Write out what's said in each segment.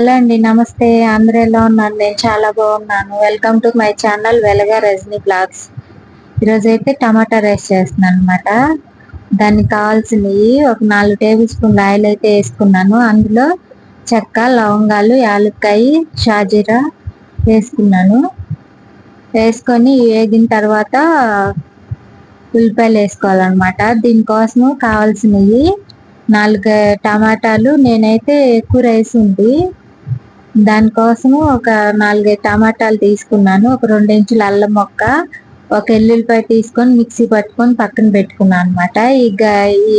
Hello అండి నమస్తే. అందరూ ఎలా ఉన్నారు? నేను చాలా బాగున్నాను. Welcome to my channel Velaga Rajani blogs ఈరోజు అయితే టమాటా రైస్ చేస్తున్నాను అనమాట దానికి కావాల్సినవి ఒక నాలుగు టేబుల్ స్పూన్ల ఆయిల్ అయితే వేసుకున్నాను. అందులో చెక్క లవంగాలు యాలక్కాయ షాజీరా వేసుకున్నాను. వేసుకొని వేగిన తర్వాత ఉల్లిపాయలు వేసుకోవాలన్నమాట. దీనికోసం కావాల్సినవి నాలుగు టమాటాలు. నేనైతే ఎక్కువ రైస్ ఉంది. దానికోసము ఒక నాలుగైదు టమాటాలు తీసుకున్నాను. ఒక రెండు ఇంచుల అల్లం మొక్క ఒక ఎల్లుల్లిపాయ తీసుకొని మిక్సీ పట్టుకొని పక్కన పెట్టుకున్నాను అనమాట ఈ ఈ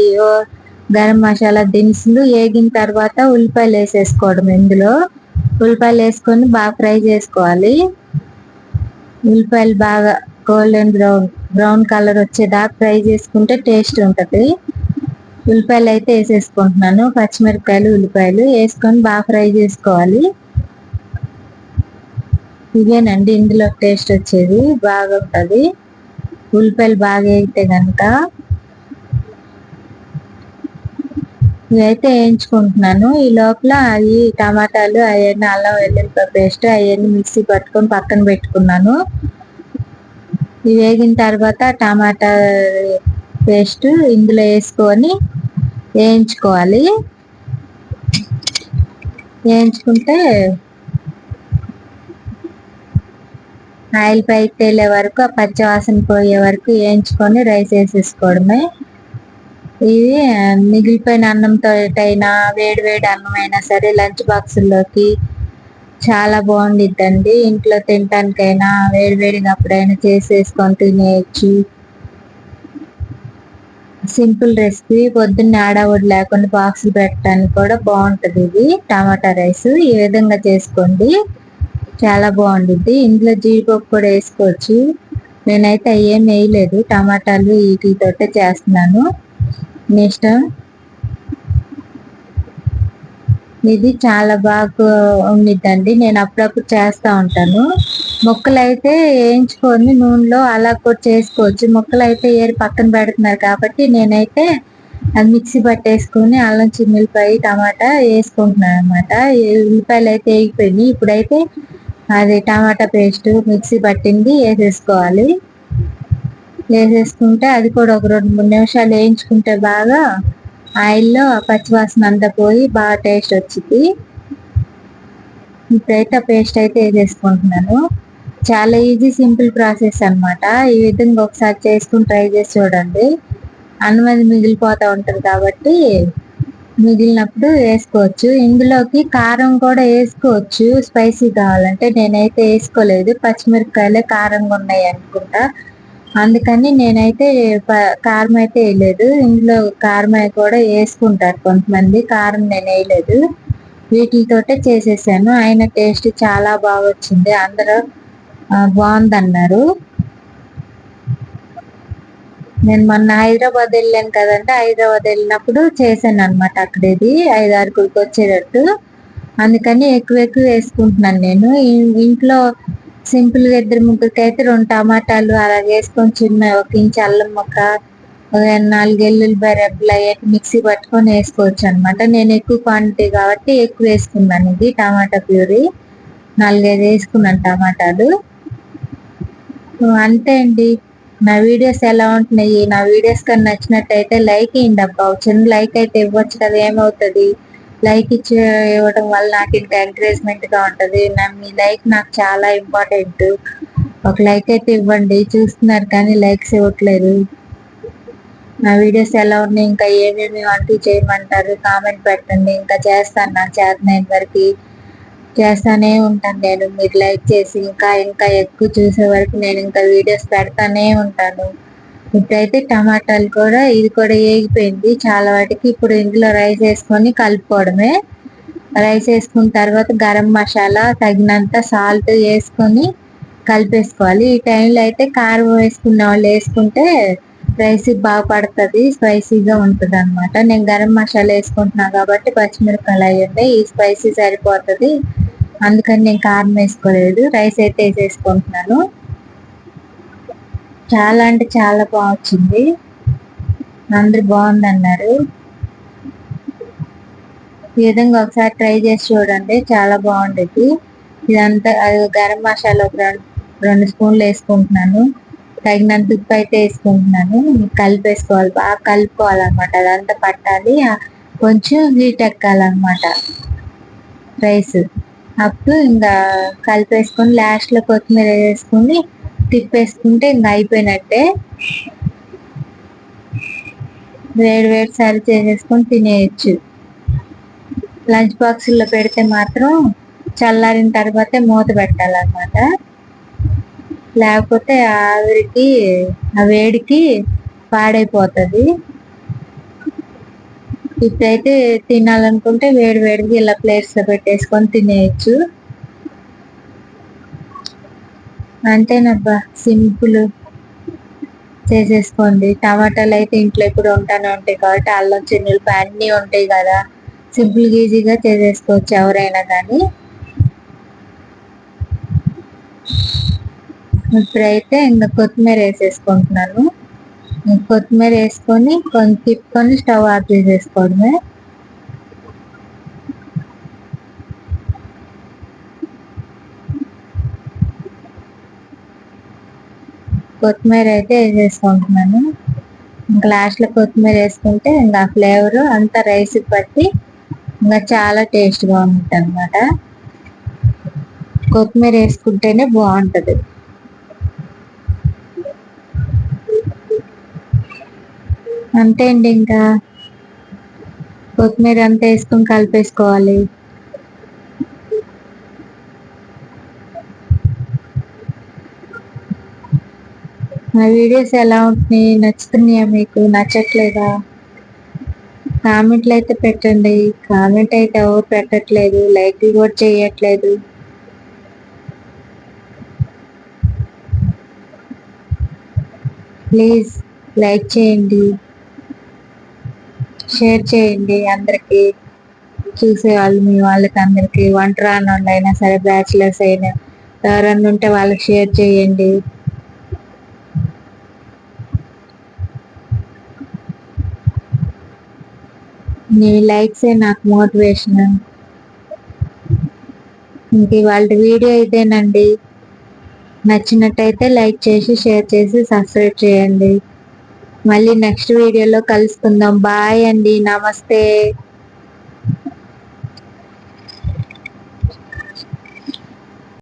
గరం మసాలా దినుసులు వేగిన తర్వాత ఉల్లిపాయలు వేసేసుకోవడం ఇందులో. ఉల్లిపాయలు వేసుకొని బాగా ఫ్రై చేసుకోవాలి. ఉల్లిపాయలు బాగా గోల్డెన్ బ్రౌన్ బ్రౌన్ కలర్ వచ్చేదాకా ఫ్రై చేసుకుంటే టేస్ట్ ఉంటుంది. ఉల్లిపాయలు అయితే వేసేసుకుంటున్నాను. పచ్చిమిరపకాయలు ఉల్లిపాయలు వేసుకొని బాగా ఫ్రై చేసుకోవాలి. ఇదేనండి ఇందులో టేస్ట్ వచ్చేది. బాగుంటుంది ఉల్లిపాయలు బాగా వేయితే కనుక ఇవైతే వేయించుకుంటున్నాను. ఈ లోపల అవి టమాటాలు అవన్నీ అల్లం వెల్లుల్లిపాయ పేస్ట్ అవన్నీ మిక్సీ పట్టుకొని పక్కన పెట్టుకున్నాను. ఇవి వేగిన తర్వాత టమాటా పేస్ట్ ఇందులో వేసుకొని వేయించుకోవాలి. వేయించుకుంటే ఆయిల్ పైకి తేలే వరకు ఆ పచ్చివాసన పోయే వరకు వేయించుకొని రైస్ వేసేసుకోవడమే. ఇది మిగిలిపోయిన అన్నంతో అయినా వేడి వేడి అన్నం అయినా సరే లంచ్ బాక్సుల్లోకి చాలా బాగుండిద్దండి. ఇంట్లో తినటానికైనా వేడివేడిగా అప్పుడైనా చేసేసుకొని తినేయచ్చు. సింపుల్ రెసిపీ పొద్దున్న ఆడవుడు లేకుండా బాక్సులు పెట్టడానికి కూడా బాగుంటుంది ఇది. టమాటా రైస్ ఈ విధంగా చేసుకోండి. చాలా బాగుంటుంది ఇందులో జీడిపప్పు కూడా వేసుకోవచ్చు. నేనైతే ఏం వేయలేదు టమాటాలు వీటితోటే చేస్తున్నాను. నెక్స్ట్ ఇది చాలా బాగా ఉండిద్దండి. నేను అప్పుడప్పుడు చేస్తూ ఉంటాను. ముక్కలు అయితే వేయించుకొని నూనెలో అలా కూడా చేసుకోవచ్చు. ముక్కలు అయితే ఏరి పక్కన పెడుతున్నారు కాబట్టి నేనైతే అది మిక్సీ పట్టేసుకొని అల్లం చిన్నులపాయ టమాటా వేసుకుంటున్నాను అనమాట ఉల్లిపాయలు అయితే వేగిపోయినాయి ఇప్పుడైతే అది టమాటా పేస్ట్ మిక్సీ పట్టింది వేసేసుకోవాలి. వేసేసుకుంటే అది కూడా ఒక రెండు మూడు నిమిషాలు వేయించుకుంటే బాగా ఆయిల్లో పచ్చివాసన అంతా పోయి బాగా టేస్ట్ వచ్చింది ఇప్పుడైతే పేస్ట్ అయితే వేసేసుకుంటున్నాను. చాలా ఈజీ సింపుల్ ప్రాసెస్ అనమాట ఈ విధంగా ఒకసారి చేసుకుని ట్రై చేసి చూడండి. అన్నం అది మిగిలిపోతూ ఉంటుంది కాబట్టి మిగిలినప్పుడు వేసుకోవచ్చు. ఇందులోకి కారం కూడా వేసుకోవచ్చు. స్పైసీ కావాలంటే నేనైతే వేసుకోలేదు. పచ్చిమిరపకాయలే కారంగా ఉన్నాయి అనుకుంటా. అందుకని నేనైతే కారం అయితే వేయలేదు. ఇందులో కారం కూడా వేసుకుంటారు కొంతమంది. కారం నేను వేయలేదు. వీటితోటే చేసేసాను. ఆయన టేస్ట్ చాలా బాగా వచ్చింది. అందరూ బాగుందన్నారు. నేను మొన్న హైదరాబాద్ వెళ్ళాను కదంటే హైదరాబాద్ వెళ్ళినప్పుడు చేశాను అనమాట అక్కడ ఇది ఐదు అరకులకి వచ్చేటట్టు. అందుకని ఎక్కువ ఎక్కువ వేసుకుంటున్నాను నేను. ఇంట్లో సింపుల్గా ఇద్దరు ముగ్గురికి అయితే రెండు టమాటాలు అలా వేసుకొని చిన్న ఒక ఇంచు అల్లం మొక్క నాలుగు ఎల్లులు రెబ్బలు అయ్యాక మిక్సీ పట్టుకొని వేసుకోవచ్చు అనమాట నేను ఎక్కువ క్వాంటిటీ కాబట్టి ఎక్కువ వేసుకున్నాను ఇది టమాటా ప్యూరీ. నాలుగైదు వేసుకున్నాను టమాటాలు. అంతే అండి. నా వీడియోస్ ఎలా ఉంటున్నాయి? నా వీడియోస్ కానీ నచ్చినట్టయితే లైక్ ఇవ్వండి అబ్బా. చిన్న లైక్ అయితే ఇవ్వచ్చు కదా ఏమవుతుంది? లైక్ ఇచ్చి ఇవ్వడం వల్ల నాకు ఇంకా ఎంకరేజ్మెంట్గా ఉంటుంది. నా మీ లైక్ నాకు చాలా ఇంపార్టెంట్ ఒక లైక్ అయితే ఇవ్వండి. చూస్తున్నారు కానీ లైక్స్ ఇవ్వట్లేదు. నా వీడియోస్ ఎలా ఉన్నాయి? ఇంకా ఏమేమి వంటి చేయమంటారు? కామెంట్ పెట్టండి. ఇంకా చేస్తాను నా చేతనైన వరకు. చేస్తానే ఉంటాను నేను. మీరు లైక్ చేసి ఇంకా ఇంకా ఎక్కువ చూసే వరకు నేను ఇంకా వీడియోస్ పెడతానే ఉంటాను. ఇప్పుడైతే టమాటాలు కూడా ఇది కూడా వేగిపోయింది. చాలా వాటికి ఇప్పుడు ఇందులో రైస్ వేసుకొని కలుపుకోవడమే. రైస్ వేసుకున్న తర్వాత గరం మసాలా తగినంత సాల్ట్ వేసుకొని కలిపేసుకోవాలి. ఈ టైంలో అయితే కారం వేసుకున్న వాళ్ళు వేసుకుంటే రైస్ బాగా పడుతుంది స్పైసీగా ఉంటుంది అనమాట నేను గరం మసాలా వేసుకుంటున్నాను కాబట్టి పచ్చిమిరపకాయలు అయ్యి ఈ స్పైసీ సరిపోతుంది. అందుకని నేను కారం వేసుకోలేదు. రైస్ అయితే వేసేసుకుంటున్నాను. చాలా అంటే చాలా బాగా వచ్చింది. అందరు బాగుందన్నారు. ఈ విధంగా ఒకసారి ట్రై చేసి చూడండి. చాలా బాగుండేది ఇదంతా అది గరం మసాలా ఒక రెండు రెండు స్పూన్లు వేసుకుంటున్నాను. తగినంత ఉప్పు అయితే వేసుకుంటున్నాను. కలిపేసుకోవాలి బాగా కలుపుకోవాలన్నమాట. అదంతా పట్టాలి. కొంచెం హీట్ ఎక్కాలన్నమాట. రైస్. అప్పుడు ఇంకా కలిపేసుకొని లాస్ట్లో కొత్తిమీర వేసుకొని తిప్పేసుకుంటే ఇంకా అయిపోయినట్టే. వేడి వేడి సరి చేసేసుకొని తినేయచ్చు. లంచ్ బాక్సుల్లో పెడితే మాత్రం చల్లారిన తర్వాతే మూత పెట్టాలన్నమాట. లేకపోతే ఆవిరికి ఆ వేడికి పాడైపోతుంది. ఇప్పుడైతే తినాలనుకుంటే వేడి వేడిగా ఇలా ప్లేట్స్లో పెట్టేసుకొని తినేయచ్చు. అంతేనబ్బా సింపుల్. చేసేసుకోండి. టమాటాలు అయితే ఇంట్లో ఎప్పుడు ఉంటానే ఉంటాయి కాబట్టి అల్లం చిన్నులు అన్నీ ఉంటాయి కదా. సింపుల్ ఈజీగా చేసేసుకోవచ్చు ఎవరైనా కానీ. ఇప్పుడైతే ఇంకా కొత్తిమీర వేసేసుకుంటున్నాను. కొత్తిమీర వేసుకొని కొంచెం తిప్పుకొని స్టవ్ ఆఫ్ చేసేసుకోవడమే. కొత్తిమీర అయితే వేసేసుకుంటున్నాను. ఇంకా లాస్ట్లో కొత్తిమీర వేసుకుంటే ఇంకా ఫ్లేవర్ అంతా రైస్ పట్టి ఇంకా చాలా టేస్ట్గా ఉంటుంది అనమాట కొత్తిమీర వేసుకుంటేనే బాగుంటుంది. అంతే అండి ఇంకా. కొత్తిమీర అంతా వేసుకొని కలిపేసుకోవాలి. నా వీడియోస్ ఎలా ఉంటున్నాయి? నచ్చుతున్నాయా మీకు? నచ్చట్లేదా? కామెంట్లు అయితే పెట్టండి. కామెంట్ అయితే ఎవరు పెట్టట్లేదు. లైక్ కూడా చేయట్లేదు. ప్లీజ్ లైక్ చేయండి. షేర్ చేయండి. అందరికి చూసే వాళ్ళు మీ వాళ్ళకి అందరికి వంట రాని వాళ్ళు అయినా సరే బ్యాచిలర్స్ అయినా. ఎవరన్నా ఉంటే వాళ్ళకి షేర్ చేయండి. నీ లైక్స్ నాకు మోటివేషన్. ఇంక వాళ్ళ వీడియో ఇదేనండి. నచ్చినట్టయితే లైక్ చేసి షేర్ చేసి సబ్స్క్రైబ్ చేయండి. మళ్ళీ నెక్స్ట్ వీడియోలో కలుసుకుందాం. బాయ్ అండి. నమస్తే.